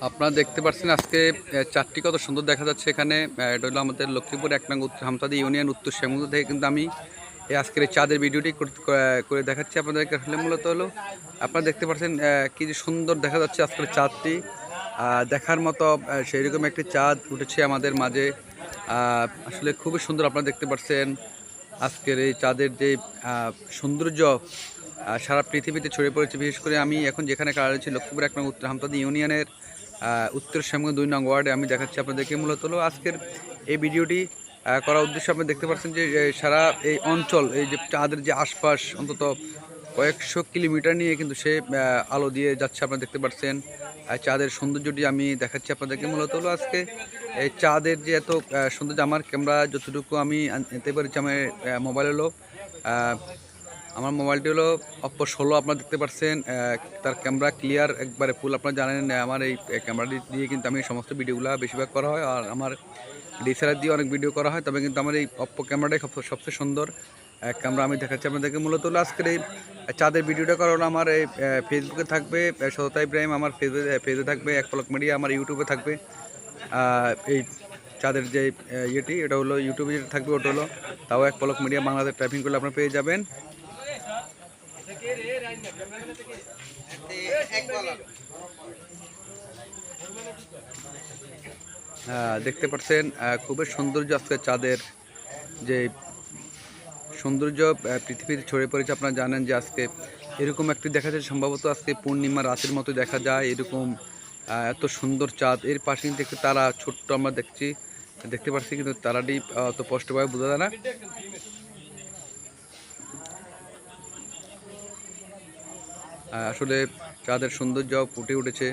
আপনারা দেখতে পাচ্ছেন আজকে চারটি কত সুন্দর দেখা যাচ্ছে এখানে। এটা হলো আমাদের লক্ষ্মীপুর এক নং উত্তর হামতাদি ইউনিয়ন উত্তর শ্যামগঞ্জ থেকে কিন্তু আমি এই আজকের এই চাঁদের ভিডিওটি করে দেখাচ্ছি আপনাদেরকে। আসলে মূলত হলো, আপনারা দেখতে পাচ্ছেন কী যে সুন্দর দেখা যাচ্ছে আজকের চাঁদটি। দেখার মতো সেই রকম একটি চাঁদ উঠেছে আমাদের মাঝে। আসলে খুবই সুন্দর আপনারা দেখতে পাচ্ছেন আজকের এই চাঁদের যে সৌন্দর্য সারা পৃথিবীতে ছড়িয়ে পড়েছে। বিশেষ করে আমি এখন যেখানে কাজ রয়েছি লক্ষ্মীপুর এক নং উত্তর হামতাদি ইউনিয়নের উত্তর শ্যামগঞ্জ দুই নং ওয়ার্ডে আমি দেখাচ্ছি আপনাদেরকে মূলত হলো আজকের এই ভিডিওটি করার উদ্দেশ্য আপনি দেখতে পাচ্ছেন যে সারা এই অঞ্চল, এই যে চাঁদের যে আশপাশ, অন্তত কয়েকশো কিলোমিটার নিয়ে কিন্তু সে আলো দিয়ে যাচ্ছে আপনারা দেখতে পাচ্ছেন। চাঁদের সৌন্দর্যটি আমি দেখাচ্ছি আপনাদেরকে মূলত হলো আজকে। এই চাঁদের যে এত সৌন্দর্য, আমার ক্যামেরা যতটুকু আমি আনতে পেরেছি আমার মোবাইল হলো আমার মোবাইলটি হলো অপ্পো ষোলো, আপনারা দেখতে পাচ্ছেন তার ক্যামেরা ক্লিয়ার একবারে ফুল আপনারা জানেন আমার এই ক্যামেরাটি দিয়ে কিন্তু আমি সমস্ত ভিডিওগুলো বেশিরভাগ করা হয়, আর আমার ডিএসএলআর দিয়ে অনেক ভিডিও করা হয়, তবে কিন্তু আমার এই অপ্পো ক্যামেরাটাই সব- সবচেয়ে সুন্দর। ক্যামেরা আমি দেখাচ্ছি আপনাদেরকে মূলত হলো আজকের এই চাঁদের ভিডিওটা করা হলো আমার এই ফেসবুকে থাকবে সততা ইব্রাহিম, আমার ফেসবুকে ফেসে থাকবে, এক পলক মিডিয়া আমার ইউটিউবে থাকবে। এই চাঁদের যে ইয়েটি, এটা হলো ইউটিউবে যেটা থাকবে, ওটা হলো তাও এক পলক মিডিয়া বাংলাদেশ টাইপিং করলে আপনারা পেয়ে যাবেন। দেখতে পাচ্ছেন খুবই সৌন্দর্য আজকে চাঁদের যে সৌন্দর্য আহ, পৃথিবীতে ছড়িয়ে পড়েছে। আপনারা জানেন যে আজকে এরকম একটি দেখা যায় সম্ভবত আজকে পূর্ণিমা রাতের মতো দেখা যায় এরকম এত সুন্দর চাঁদ। এর পাশে কিন্তু একটি তারা ছোট্ট আমরা দেখছি দেখতে পাচ্ছি কিন্তু তারাটি অত স্পষ্টভাবে বোঝা যায় না। আসলে চাঁদের সৌন্দর্য ফুটে উঠেছে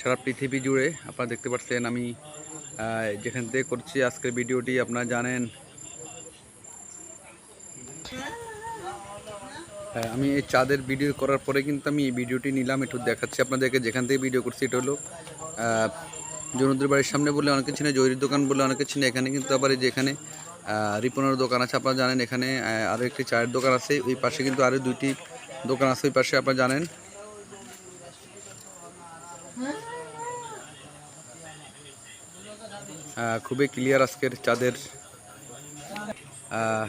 সারা পৃথিবী জুড়ে আপনারা দেখতে পাচ্ছেন আমি যেখান থেকে করছি আজকের ভিডিওটি আপনারা জানেন। আমি এই চাঁদের ভিডিও করার পরে কিন্তু আমি এই ভিডিওটি নিলাম একটু দেখাচ্ছি আপনাদেরকে যেখান থেকে ভিডিও করছি এটা হলো আহ, জনুদের বাড়ির সামনে বলে অনেকে চিনে জয়ীর দোকান বলে অনেকে চিনে এখানে কিন্তু আবার এই যে এখানে রিপনের দোকান আছে আপনারা জানেন এখানে আরও একটি চায়ের দোকান আছে ওই পাশে কিন্তু আরও দুইটি দোকান আছে ওই পাশে আপনারা জানেন? আহ, খুবই ক্লিয়ার আজকের চাঁদের আহ,